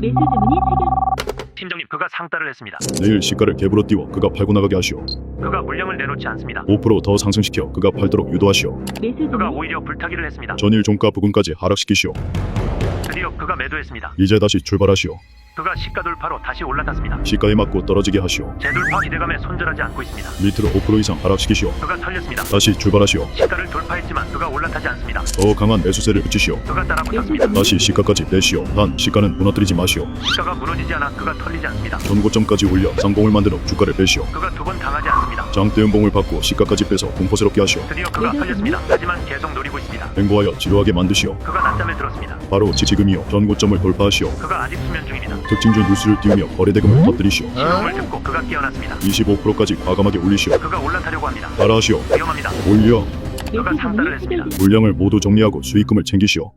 매수 주문이 체결. 팀장님 그가 상따를 했습니다. 내일 시가를 갭으로 띄워 그가 팔고 나가게 하시오. 그가 물량을 내놓지 않습니다. 5%더 상승시켜 그가 팔도록 유도하시오. 매수 그가 주문. 오히려 불타기를 했습니다. 전일 종가 부근까지 하락시키시오. 드디어 그가 매도했습니다. 이제 다시 출발하시오. 그가 시가 돌파로 다시 올라탔습니다. 시가에 맞고 떨어지게 하시오. 재돌파 기대감에 손절하지 않고 있습니다. 밑으로 5% 이상 하락시키시오. 그가 털렸습니다. 다시 출발하시오. 시가를 돌파했지만 그가 올라타지 않습니다. 더 강한 매수세를 붙이시오. 그가 따라붙었습니다. 다시 시가까지 내시오. 단 시가는 무너뜨리지 마시오. 시가가 무너지지 않아 그가 털리지 않습니다. 전고점까지 올려 상봉을 만들어 주가를 빼시오. 그가 두 번 당하지 않습니다. 장대 연봉을 받고 시가까지 빼서 공포스럽게 하시오. 드디어 그가 털렸습니다. 하지만 계속 노리고 있습니다. 행보하여 지루하게 만드시오. 그가 낮잠에 들었습니다. 바로 지 지금이요. 전고점을 돌파하시오. 그가 아직 수면 중입니다. 특징주 뉴스를 띄우며 거래대금을 터뜨리시오. 신호를 듣고 그가 깨어났습니다. 25%까지 과감하게 올리시오. 그가 올라타려고 합니다. 따라하시오. 위험합니다. 올려. 물량을 모두 정리하고 수익금을 챙기시오.